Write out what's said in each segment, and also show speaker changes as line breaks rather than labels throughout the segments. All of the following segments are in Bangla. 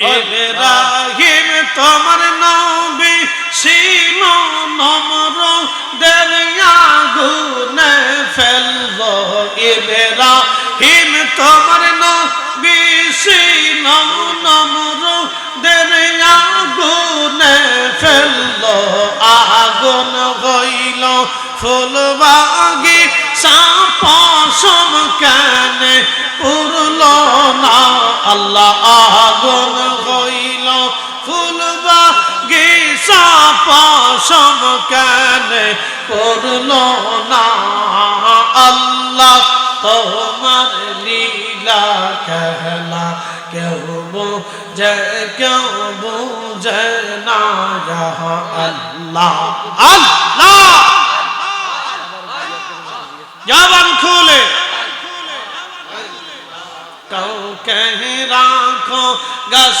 ইব্রাহিম, তোমার নবী ছিল নম্র দরিয়া গুনে ফেলব। ইব্রাহিম, তোমার নবী ছিল নম্র দরিয়া গুনে ফেলল আগুন হইল ফুলবাগি সাপসম কেন পুরল না। আল্লাহ সাপসম কেন পুরল না? আল্লাহ, তোমার লীলা খেলা কেউ বুঝে কেউ বুঝে না। আল্লাহ আল্লাহ! জবান খুলে। কাউকে রাখো গাছ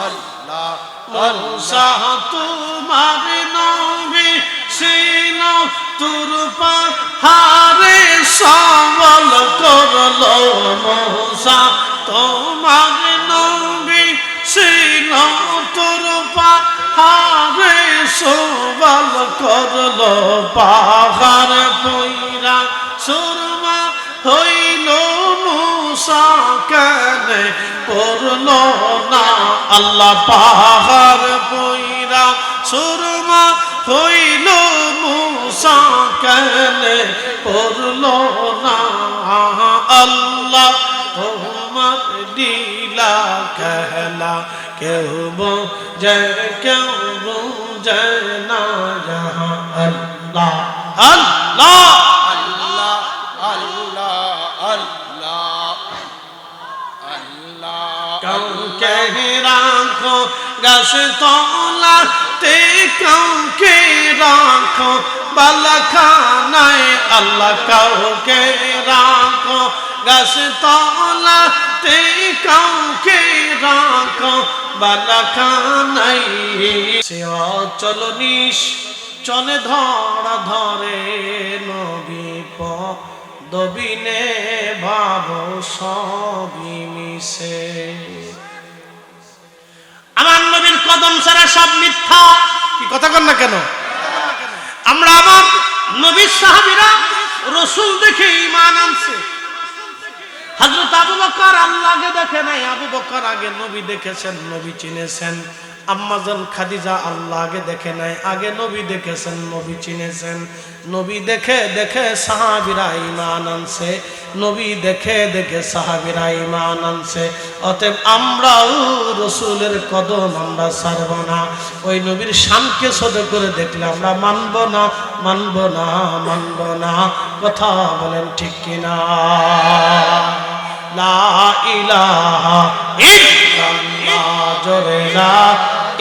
আল্লাহ মৌসা তোমার নবী সিন তোর পাহাড়ে সবল করল মৌসা তোমার নবী সিন তোর পাহাড়ে সবল করল পাহাড় হলো না, আল্লাহ পাহাড় কইরা সুরমা হইল মুসা, কেনে পড়ল না? আল্লাহ তোমার দিলা কেলা কেউ বোঝে কেউ বোঝে না। আল্লাহ আল্লাহ। রাখো, গাছ তলাতে কাউকে রাখো, বালাখানায় আল্লাহ কাউকে রাখো, গাছ তলাতে কাউকে রাখো, বালাখানায় সে অচল নিশ চলে ধরা ধরে নবী প দবিনে ভাব সবই মিশে। আমার নবীর কদম ছাড়া সব মিথ্যা। কি কথা কন না কেন? আমরা আমার নবীর সাহাবিরা রসুল দেখে ইমান আনছে। হজরত আবু বকর আল্লাহকে দেখে নাই আবু বকর আগে নবী দেখেছেন নবী চিনেছেন। আম্মাজান খাদিজা আল্লাহ আগে দেখে নাই, আগে নবী দেখেছেন, নবী চিনেছেন। নবী দেখে দেখে সাহাবিরা ইমান আনছে, নবী দেখে দেখে সাহাবিরা ইমান আনছে। অতএব আমরাও রসুলের কদম আমরা ছাড়ব না। ওই নবীর শানকে সদে করে দেখলে আমরা মানব না মানব না মানব না। কথা বলেন ঠিক কিনা? লা ইলাহা ইল্লাল্লাহ, জোরে লা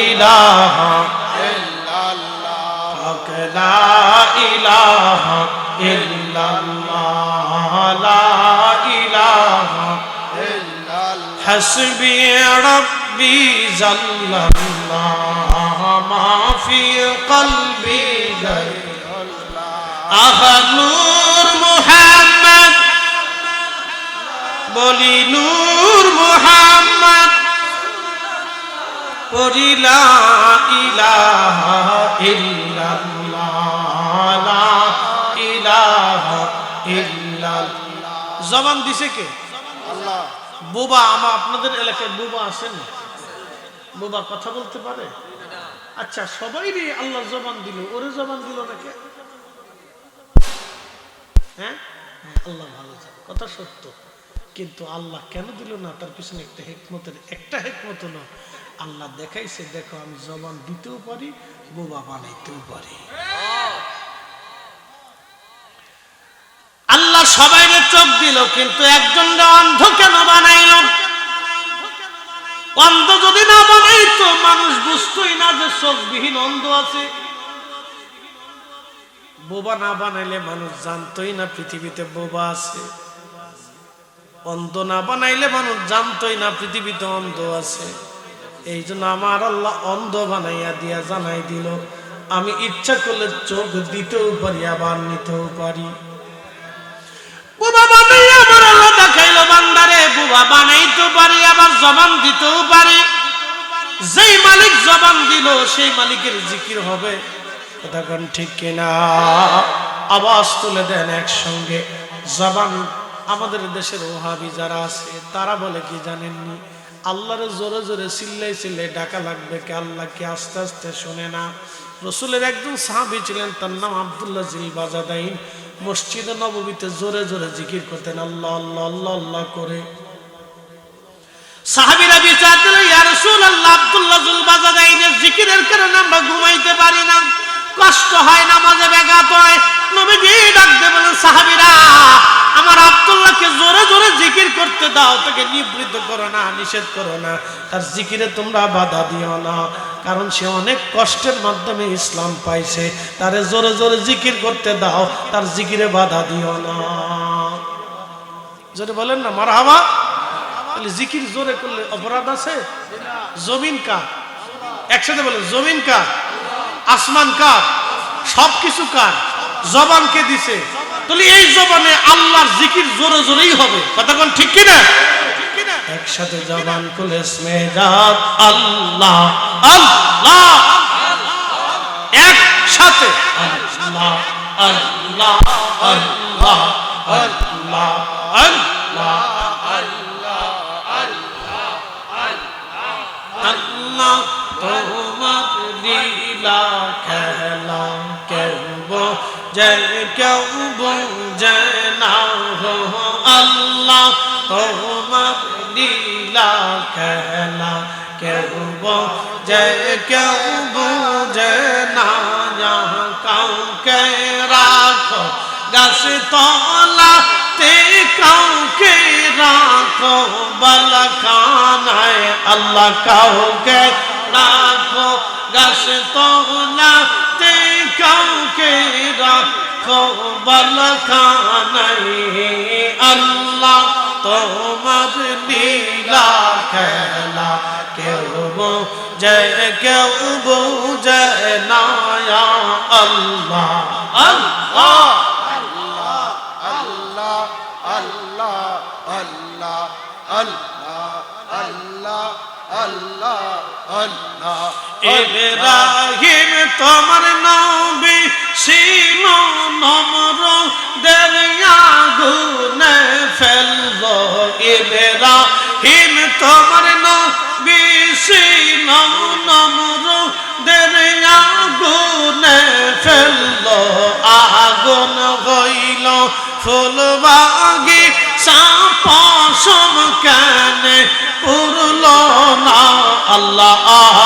ইলাহা হক লা ইলাহা ইল্লাল্লাহ লা ইলাহা حسبي ربي جل الله ما في قلبي غير আহা নূর মুহাম্মদ বলি নূর মুহাম্মদ পরিলা ইলাহা ইল্লাল্লাহ লা ইলাহা ইল্লাল্লাহ। জবান দিছে কে? বোবা আমার আপনাদের এলাকায় বুবা আছেন? বোবা কথা বলতে পারে? আচ্ছা সবাই রে আল্লাহ জবান দিল। ওরে জবান দিল নাকি হ্যাঁ? আল্লাহ ভালো কথা সত্য। কিন্তু আল্লাহ কেন দিল না? তার পিছনে একটা হেকমতের একটা হেকমত হলো আল্লাহ দেখাইছে, দেখো আমি জবান দিতেও পারি, বোবা বানাইতেও পারি। আল্লাহ সবাই চোখ দিল, কিন্তু একজন অন্ধ কেন বানাইল? অন্ধ যদি না বানাইতো, মানুষ বুঝতোই না যে চোখবিহীন অন্ধ আছে। বোবা না বানাইলে মানুষ জানতোই না পৃথিবীতে বোবা আছে। অন্ধ না বানাইলে মানুষ জানতোই না পৃথিবীতে অন্ধ আছে। এই জন্য আমার আল্লাহ অন্ধ বানাইয়া দিয়া জানাই দিল, আমি ইচ্ছা করলে চোখ দিতেও পারি, আবার নিতেও পারি। যেই মালিক জবান দিল, সেই মালিকের জিকির হবে। ঠিক কিনা? তুলে দেন একসঙ্গে। জবান আমাদের দেশের ওহাবি যারা আছে, তারা বলে কি জানেননি? আল্লাহরে জোরে জোরে চিল্লাই চিল্লাই ডাকা লাগবে কে? আল্লাহকে আস্তে আস্তে শোনে না? রসুলের একজন সাহাবি ছিলেন, তার নাম আবদুল্লাহ জিল বাজাদাইন মসজিদে নবমীতে জোরে জোরে জিকির করতেন, আল্লাহ আল্লাহ আল্লাহ আল্লাহ করে। সাহাবিরা বিচার দিল, ইয়া রাসূলুল্লাহ, আব্দুল্লাহ জুল বাজাদাইনের জিকিরের কারণে আমরা ঘুমাইতে পারি না। কষ্ট হয়, নামাজে ব্যাঘাত হয়। নবীজি ডাকতে বলেন সাহাবিরা আমার আব্দুল্লাহকে জোরে জোরে জিকির করতে দাও, তাকে নিবৃত্ত করো না, নিষেধ করো না। তার জিকিরে তোমরা বাধা দিও না, কারণ সে অনেক কষ্টের মাধ্যমে ইসলাম পাইছে। তারে জোরে জোরে জিকির করতে দাও, তার জিকিরে বাধা দিও না। জোরে বলেন না, মারহাবা। তাহলে জিকির জোরে করলে অপরাধ আছে? জমিন কার? একসাথে বলে জমিন কার? আসমান কার? সব কিছু কার? জবানকে দিছে? তাহলে এই জবানে আল্লাহর জিকির জোরে জোরেই হবে। কতক্ষণ ঠিক কিনা? একসাথে জবান খুলে স্মেজাত আল্লাহ আল্লাহ একসাথে আল্লাহ আল্লাহ আল্লাহ আল্লাহ আল্লাহ আল্লাহ। তোমার লীলা খেলা কেউ বোঝে কেউ না হো আল্লাহ তোমার লীলা খেলা কেউ বোঝে কেউ না কাউকে রাখো গাছ তলা তে কাউকে রাখো বালখানায় আল্লাহ কাউকে রাখো গাছ তলা তে কাউকে রাখো বালখানায় আল্লাহ। তোমার লীলা খেলা কেউ বোঝে কেউ বোঝে না আল্লাহ আল্লাহ
আল্লাহ আল্লাহ আল্লাহ আল্লাহ। আল্লাহ আল্লাহ।
ইব্রাহিম তোমার নবী ছিল নম্র দরিয়া গুনে ফেলব। ইব্রাহিম তোমার নবী ছিল নম্র দরিয়া গুনে ফেলল আগুন হইল ফুলবাগি সাপসম কেন পুরল। আল্লাহ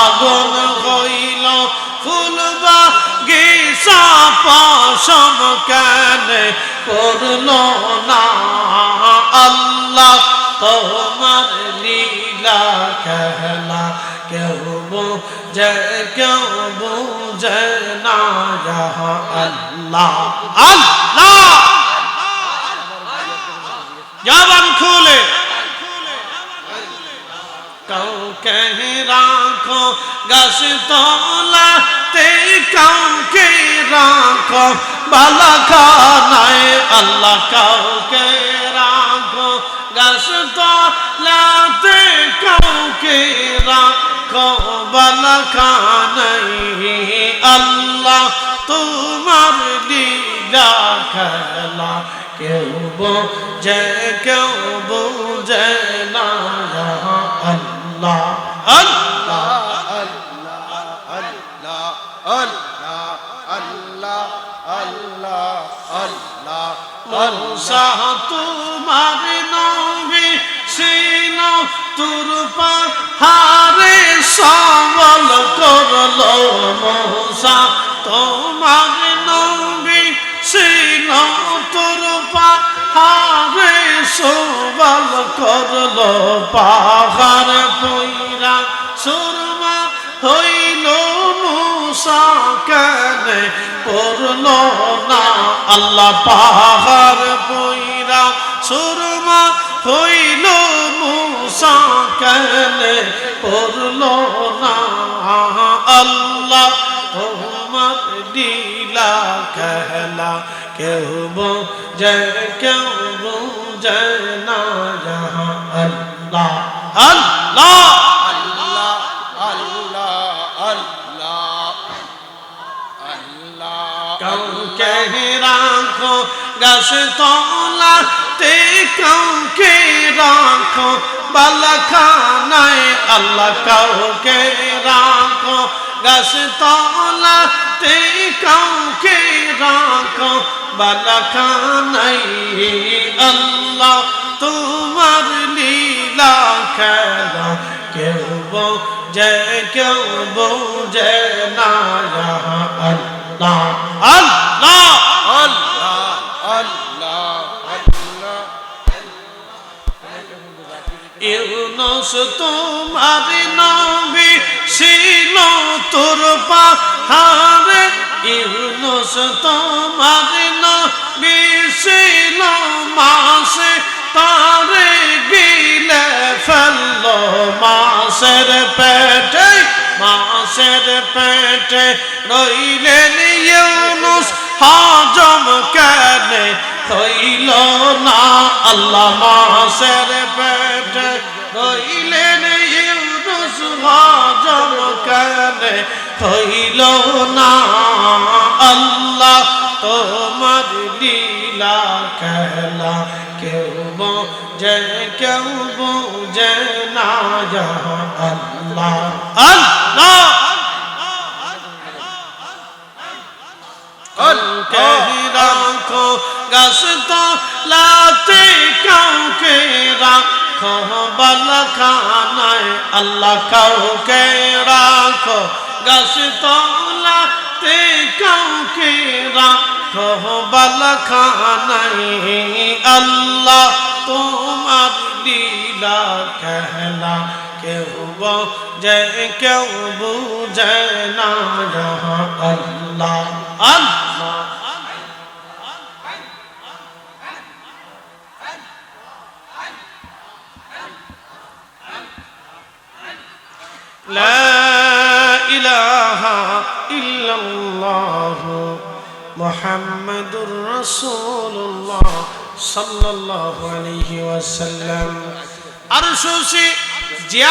আগুন হইল ফুলবাগি সাপসম কেন পুরল না। আল্লাহ তোমার লীলা খেলা কেউ বুঝে কেউ বুঝে না। আল্লাহ আল্লাহ জবান খুলে কাউকে রাখো গাছ তলা তে কাউকে রাখো বালা খানায় আল্লাহ কাউকে রাখো গাছ তলাতে কাউকে রাখো বালা খানায় আল্লাহ তোমার লীলা খেলা কেউ বোঝে কেউ বোঝে না আল্লাহ আল্লাহ
আল্লাহ আল্লাহ আল্লাহ আল্লাহ আল্লাহ
মৌসা তোমার নবী সিন তোর পাহাড়ে সবল করল মৌসা তোমার নবী সিন সোবাল করল পাহাড় পৈরা সুরমা হইল মুসা কেন পড়ল না আল্লাহ পাহাড় পইরা। সুরমা হইল মুসা কেন পড়ল না আল্লাহ। তোমার দিলা কেলা কেউ যে কেউ جنا یہاں اللہ اللہ اللہ
اللہ اللہ اللہ کم
کہ رانکھوں گس تو تے کم کے رانکھوں بلکھانے اللہ کم کے رانکھوں گس تو হাতে কাউকে রাখো বালাকা নাই আল্লাহ। তোমার লীলা খেলা কেউ বোঝে কেউ বোঝে না আল্লাহ।
আল্লাহ আল্লাহ আল্লাহ।
ইউনুস, তোমার নামে ছিল তোর পাহাড়ে, ইউনুস তোমার নবী ছিল মাসে, তারে গিলে ফেলল মাসের পেটে মাসের পেটে রইলেন ইউনুস হজম কেনে, হইল না আল্লাহ মাসের পেটে রইলেন ইউনুস হজম হইল না আল্লাহ, তোমার লীলা খেলা। কেউ বোঝে কেউ বোঝে না আল্লাহ। আল্লাহ! রাখো গাছ তো লাতে রাখো বালখানায় আল্লাহ কাউকে রাখো গাছ তো লাতে কাউকে রাখো। বালখানায় আল্লাহ তোমার লীলা খেলা, কেউ বোঝে, কেউ বুঝে না আল্লাহ আল্লাহ। মোহাম্মদুর রসুল্লাহ সাল্লাহ আলহি ওয়াসাল্লাম। আর সুশি জিয়া